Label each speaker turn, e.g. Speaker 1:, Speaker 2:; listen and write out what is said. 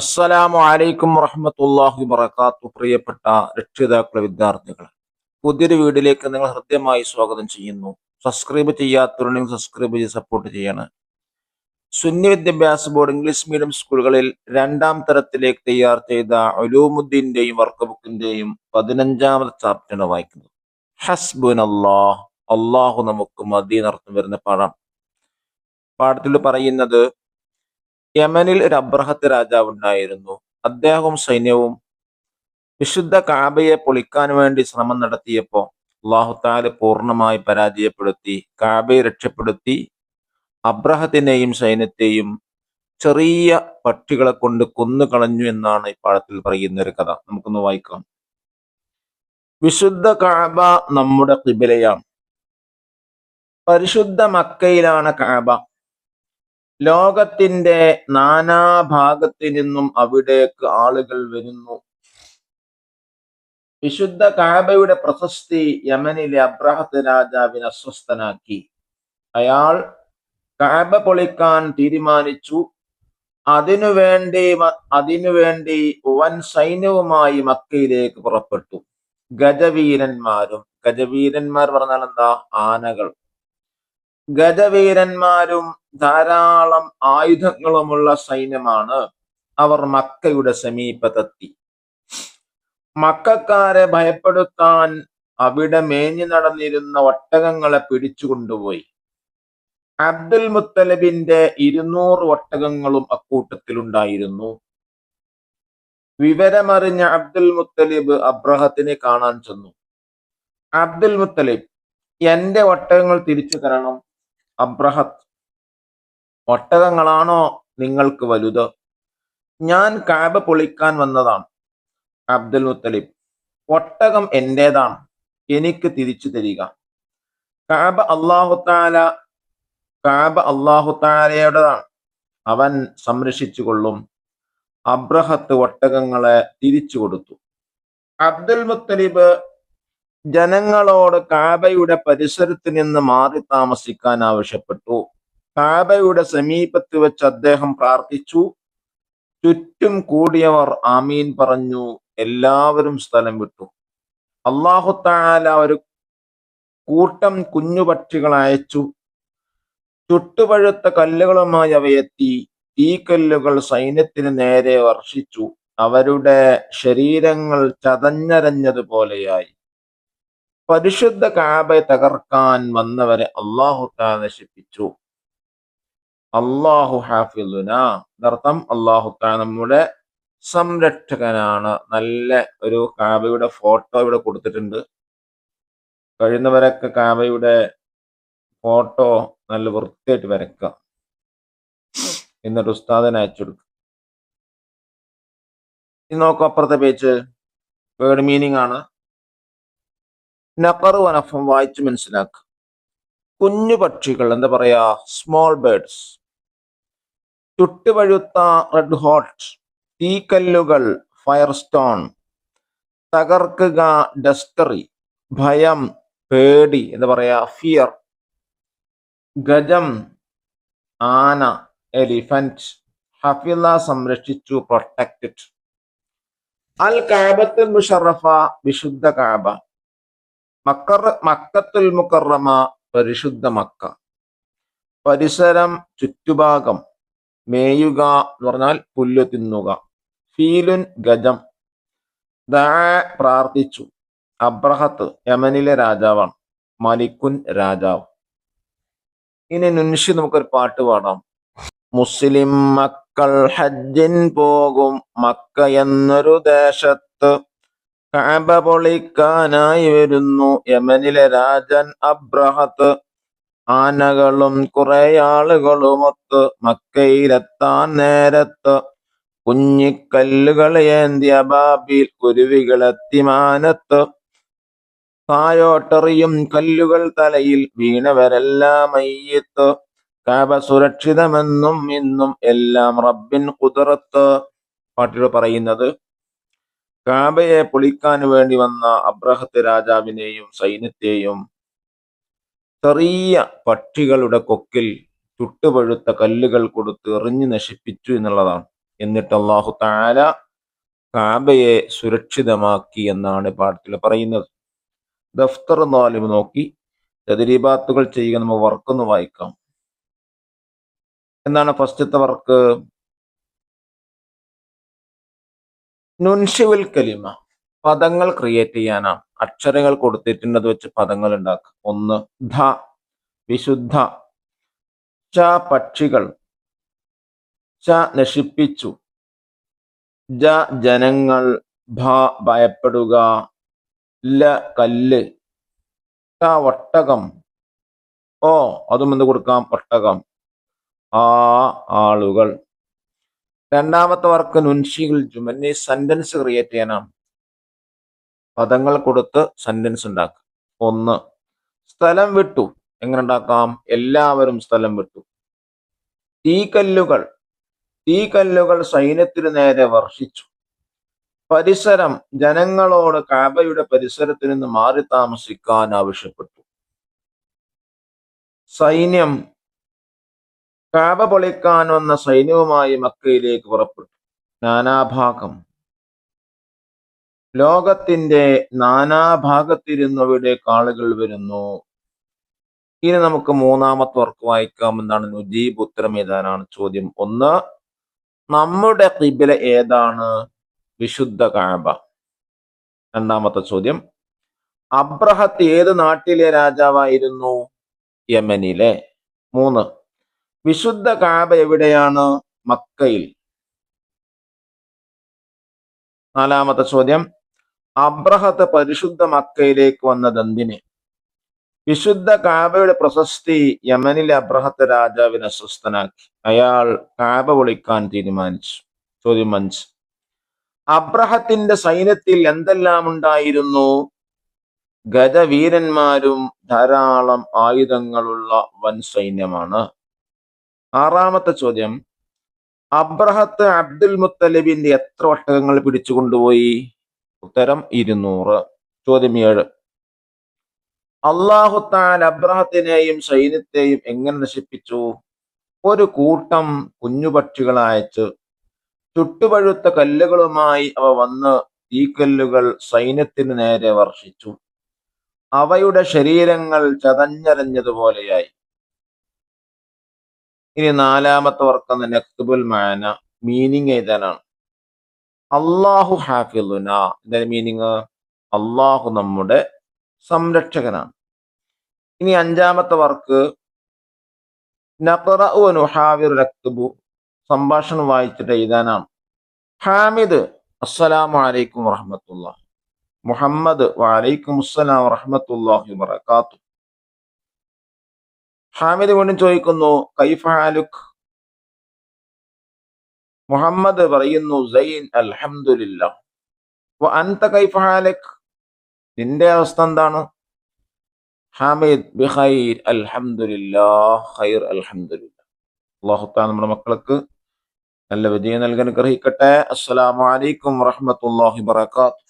Speaker 1: അസ്സലാമു അലൈക്കും വറഹമത്തല്ലാഹു വബറകാത്തു പ്രിയപ്പെട്ട രക്ഷിതാക്കളെ വിദ്യാർത്ഥികളെ പുതിയൊരു വീഡിയോയിലേക്ക് നിങ്ങൾ ഹൃദ്യമായി സ്വാഗതം ചെയ്യുന്നു. സബ്സ്ക്രൈബ് ചെയ്യാത്തവരുണ്ടെങ്കിൽ സബ്സ്ക്രൈബ് ചെയ്ത് സപ്പോർട്ട് ചെയ്യണം. സുന്നി വിദ്യാഭ്യാസ ബോർഡ് ഇംഗ്ലീഷ് മീഡിയം സ്കൂളുകളിൽ രണ്ടാം തരത്തിലേക്ക് തയ്യാർ ചെയ്ത ഒലൂമുദ്ദീന്റെയും വർക്ക് ബുക്കിന്റെയും പതിനഞ്ചാമത് ചാപ്റ്ററാണ് വായിക്കുന്നത്. ഹസ്ബുൻ അള്ളാഹ് അള്ളാഹു നമുക്ക് മതി നടത്തും വരുന്ന പാഠം. പാഠത്തിൽ പറയുന്നത് യമനിൽ ഒരു അബ്രഹത്ത് രാജാവ് ഉണ്ടായിരുന്നു അദ്ദേഹവും സൈന്യവും വിശുദ്ധ കാബയെ പൊളിക്കാൻ വേണ്ടി ശ്രമം നടത്തിയപ്പോൾ അള്ളാഹുത്താൽ പൂർണമായി പരാജയപ്പെടുത്തി കാബയെ രക്ഷപ്പെടുത്തി. അബ്രഹത്തിനെയും സൈന്യത്തെയും ചെറിയ പക്ഷികളെ കൊണ്ട് കൊന്നു കളഞ്ഞു എന്നാണ് ഈ പാഠത്തിൽ പറയുന്ന ഒരു കഥ. നമുക്കൊന്ന് വായിക്കാം. വിശുദ്ധ കാബ നമ്മുടെ കിബിലയാണ് പരിശുദ്ധ മക്കയിലാണ് കാബ. ലോകത്തിന്റെ നാനാഭാഗത്തു നിന്നും അവിടേക്ക് ആളുകൾ വരുന്നു. വിശുദ്ധ കാബയുടെ പ്രശസ്തി യമനിലെ അബ്രഹത്ത് രാജാവിനെ അസ്വസ്ഥനാക്കി. അയാൾ കാബ പൊളിക്കാൻ തീരുമാനിച്ചു. അതിനുവേണ്ടി അതിനു അതിനുവേണ്ടി വൻ സൈന്യവുമായി മക്കയിലേക്ക് പുറപ്പെട്ടു. ഗജവീരന്മാരും ഗജവീരന്മാർ പറഞ്ഞാൽ എന്താ ആനകൾ. ഗജവീരന്മാരും ധാരാളം ആയുധങ്ങളുമുള്ള സൈന്യമാണ് അവർ മക്കയുടെ സമീപത്തെത്തി. മക്കാരെ ഭയപ്പെടുത്താൻ അവിടെ മേഞ്ഞു നടന്നിരുന്ന ഒട്ടകങ്ങളെ പിടിച്ചുകൊണ്ടുപോയി അബ്ദുൽ മുത്തലബിന്റെ ഇരുന്നൂറ് ഒട്ടകങ്ങളും അക്കൂട്ടത്തിലുണ്ടായിരുന്നു. വിവരമറിഞ്ഞ അബ്ദുൽ മുത്തലിബ് അബ്രഹത്തിനെ കാണാൻ ചെന്നു. അബ്ദുൽ മുത്തലിബ് എന്റെ ഒട്ടകങ്ങൾ തിരിച്ചു തരണം അബ്രഹത്ത്. ഒട്ടകങ്ങളാണോ നിങ്ങൾക്ക് വലുത്? ഞാൻ കാബ പൊളിക്കാൻ വന്നതാണ് അബ്ദുൽ മുത്തലിബ്. ഒട്ടകം എന്റേതാണ് എനിക്ക് തിരിച്ചു തരിക. കാബ അള്ളാഹുത്താല കാബ അള്ളാഹുത്താലയുടേതാണ് അവൻ സംരക്ഷിച്ചു കൊള്ളും അബ്രഹത്ത് ഒട്ടകങ്ങളെ തിരിച്ചു കൊടുത്തു. അബ്ദുൽ മുത്തലിബ് ജനങ്ങളോട് കാബയുടെ പരിസരത്ത് നിന്ന് മാറി താമസിക്കാൻ ആവശ്യപ്പെട്ടു. കാബയുടെ സമീപത്ത് വെച്ച് അദ്ദേഹം പ്രാർത്ഥിച്ചു. ചുറ്റും കൂടിയവർ ആമീൻ പറഞ്ഞു. എല്ലാവരും സ്ഥലം വിട്ടു. അള്ളാഹുത്താല ഒരു കൂട്ടം കുഞ്ഞുപക്ഷികൾ അയച്ചു. ചുട്ടുപഴുത്ത കല്ലുകളുമായി അവയെത്തി ഈ കല്ലുകൾ സൈന്യത്തിന് നേരെ വർഷിച്ചു. അവരുടെ ശരീരങ്ങൾ ചതഞ്ഞരഞ്ഞതുപോലെയായി. പരിശുദ്ധ കാബെ തകർക്കാൻ വന്നവരെ അള്ളാഹുത്താല നശിപ്പിച്ചു. അള്ളാഹു ഹാഫിലുന. എന്നർത്ഥം അള്ളാഹു നമ്മുടെ സംരക്ഷകനാണ്. നല്ല ഒരു കാബയുടെ ഫോട്ടോ ഇവിടെ കൊടുത്തിട്ടുണ്ട്. കഴിയുന്നവരൊക്കെ കാബയുടെ ഫോട്ടോ നല്ല വൃത്തിയായിട്ട് വരക്കുക എന്നിട്ട് ഉസ്താദിന് അയച്ചു ഇനി നോക്കാം അപ്പുറത്തെ പേജ്. വേർഡ് മീനിങ് ആണ്. നഖറു വനഫം വായിച്ച് മനസ്സിലാക്കുക. കുഞ്ഞു പക്ഷികൾ എന്താ പറയാ സ്മോൾ ബേർഡ്സ്. ചുട്ടുപഴുത്ത റെഡ് ഹോട്ട് തീക്കല്ലുകൾ ഫയർ സ്റ്റോൺ തകർക്കുക ഡസ്റ്ററി ഭയം പേടി എന്ന് പറയാ ഫിയർ ഗജം ആന എലിഫന്റ് ഹഫില സംരക്ഷിച്ചു പ്രൊട്ടക്റ്റഡ് അൽ കാബത്തുൽ മുഷറഫ വിശുദ്ധ കാബ. മക്കർ മക്കത്തുൽ മുക്കറമ പരിശുദ്ധ മക്ക. പരിസരം ചുറ്റുഭാഗം. മേയുക എന്ന് പറഞ്ഞാൽ പുല്ല് തിന്നുക. ഫീലുൻ ഗജം. ദാ പ്രാർത്ഥിച്ചു. അബ്രഹത്ത് യമനിലെ രാജാവാണ്. മലിക്കുൻ രാജാവ്. ഇനി നുൻഷി നമുക്കൊരു പാട്ട് പാടാം. മുസ്ലിം മക്കൾ ഹജ്ജിൻ പോകും മക്ക എന്നൊരു ദേശത്ത്. കഅബ പൊളിക്കാനായി വരുന്നു യമനിലെ രാജൻ അബ്രഹത്ത്. ആനകളും കുറെ ആളുകളുമൊത്ത് മക്കയിലെത്താൻ നേരത്ത് കുഞ്ഞിക്കല്ലുകൾ ഏന്തിയ ബാബിൽ കുരുവികളെത്തി മാനത്ത്. തായോട്ടെറിയും കല്ലുകൾ തലയിൽ വീണവരെല്ലാം മയ്യത്ത് കാബ സുരക്ഷിതമെന്നും ഇന്നും എല്ലാം റബ്ബിൻ കുതിർത്ത്. പാട്ടിൽ പറയുന്നത് കാബയെ പൊളിക്കാൻ വേണ്ടി വന്ന അബ്രഹത്ത് രാജാവിനെയും സൈന്യത്തെയും ചെറിയ പക്ഷികളുടെ കൊക്കിൽ ചുട്ടുപഴുത്ത കല്ലുകൾ കൊടുത്ത് എറിഞ്ഞു നശിപ്പിച്ചു എന്നുള്ളതാണ്. എന്നിട്ട് അള്ളാഹു താല കാബയെ സുരക്ഷിതമാക്കി എന്നാണ് പാഠത്തിൽ പറയുന്നത്. ദഫ്തർ നാലും നോക്കി തദരീബാത്തുകൾ ചെയ്യുക വർക്ക് വർക്കൊന്ന് വായിക്കാം. എന്താണ് ഫസ്റ്റത്തെ വർക്ക് നുൻഷിവുൽ കലിമ. പദങ്ങൾ ക്രിയേറ്റ് ചെയ്യാനാണ്. അക്ഷരങ്ങൾ കൊടുത്തിട്ടുണ്ട് അത് വെച്ച് പദങ്ങൾ ഉണ്ടാക്കുക. ഒന്ന് ധ വിശുദ്ധ ച പക്ഷികൾ ച നശിപ്പിച്ചു ജ ജനങ്ങൾ ഭ ഭയപ്പെടുക ല കല്ല് ത ഒട്ടകം ഓ അതും എന്ത് കൊടുക്കാം? ഒട്ടകം. ആ ആളുകൾ. രണ്ടാമത്തെ വർക്ക് നുൻഷികൾ ജുമന്നി സെന്റൻസ് ക്രിയേറ്റ് ചെയ്യാനാണ്. പദങ്ങൾ കൊടുത്ത് സെന്റൻസ് ഉണ്ടാക്കുക. ഒന്ന് സ്ഥലം വിട്ടു. എങ്ങനെ ഉണ്ടാക്കാം? എല്ലാവരും സ്ഥലം വിട്ടു. തീക്കല്ലുകൾ തീക്കല്ലുകൾ സൈന്യത്തിനു നേരെ വർഷിച്ചു. പരിസരം ജനങ്ങളോട് കാബയുടെ പരിസരത്തിൽ നിന്ന് മാറി താമസിക്കാൻ ആവശ്യപ്പെട്ടു. സൈന്യം കാബ പൊളിക്കാൻ വന്ന സൈന്യവുമായി മക്കയിലേക്ക് പുറപ്പെട്ടു. നാനാഭാഗം ലോകത്തിന്റെ നാനാഭാഗത്തിരുന്നവരുടെ കാളുകൾ വരുന്നു. ഇനി നമുക്ക് മൂന്നാമത്തെ വർക്ക് വായിക്കാം. എന്താണ്? നുജീബ് ഉത്തരം ഏതാനാണ് ചോദ്യം ഒന്ന്. നമ്മുടെ കിബില ഏതാണ്? വിശുദ്ധ കാബ. രണ്ടാമത്തെ ചോദ്യം. അബ്രഹത്ത് ഏത് നാട്ടിലെ രാജാവായിരുന്നു? യമനിലെ. മൂന്ന്. വിശുദ്ധ കാബ എവിടെയാണ്? മക്കയിൽ. നാലാമത്തെ ചോദ്യം. അബ്രഹത്ത് പരിശുദ്ധ മക്കയിലേക്ക് വന്നതെന്തിന്? വിശുദ്ധ കാബയുടെ പ്രശസ്തി യമനിലെ അബ്രഹത്ത് രാജാവിനെ അസ്വസ്ഥനാക്കി അയാൾ കാബ വിളിക്കാൻ തീരുമാനിച്ചു. ചോദ്യം അഞ്ച്. അബ്രഹത്തിന്റെ സൈന്യത്തിൽ എന്തെല്ലാം ഉണ്ടായിരുന്നു? ഗജവീരന്മാരും ധാരാളം ആയുധങ്ങളുള്ള വൻ സൈന്യമാണ്. ആറാമത്തെ ചോദ്യം. അബ്രഹത്ത് അബ്ദുൽ മുത്തലിബിന്റെ എത്ര ഒട്ടകങ്ങൾ പിടിച്ചു കൊണ്ടുപോയി ഉത്തരം ഇരുന്നൂറ്. ചോദ്യം ഏഴ്. അള്ളാഹുത്താൻ അബ്രഹത്തിനെയും സൈന്യത്തെയും എങ്ങനെ നശിപ്പിച്ചു? ഒരു കൂട്ടം കുഞ്ഞുപക്ഷികൾ അയച്ച് ചുട്ടുപഴുത്ത കല്ലുകളുമായി അവ വന്ന് തീക്കല്ലുകൾ സൈന്യത്തിന് നേരെ വർഷിച്ചു. അവയുടെ ശരീരങ്ങൾ ചതഞ്ഞരഞ്ഞതുപോലെയായി ഇനി നാലാമത്തെ വർക്കം നെക്തുബുൽ മാന മീനിങ് എഴുതാനാണ്. അള്ളാഹു ഹാഫിലുന. ഇതിന്റെ മീനിങ് അള്ളാഹു നമ്മുടെ സംരക്ഷകനാണ്. ഇനി അഞ്ചാമത്തെ വർക്ക് രക്തുബു സംഭാഷണം വായിച്ചിട്ട് എഴുതാനാണ്. ഹാമിദ് അസ്സലാമു അലൈക്കും വറഹമത്തുള്ള മുഹമ്മദ് വലൈക്കും അസ്സലാം വറഹമത്തുല്ലാഹി വറക്കാത്തു ഹാമിദ് വീണ്ടും ചോദിക്കുന്നു കൈഫാലുഖ് മുഹമ്മദ് പറയുന്നു സൈൻ അൽഹംദുലില്ല അൻത നിന്റെ അവസ്ഥ എന്താണ്? ഹാമിദ് ബിഹൈർ അൽഹംദുലില്ലാ ഖൈർ അൽഹംദുലില്ല അള്ളാഹുത്താൻ നമ്മുടെ മക്കൾക്ക് നല്ല വിജയം നൽകാൻ ഗ്രഹിക്കട്ടെ അസ്സലാമു അലൈക്കും വറഹമത്തല്ലാഹി വബറകാത്തു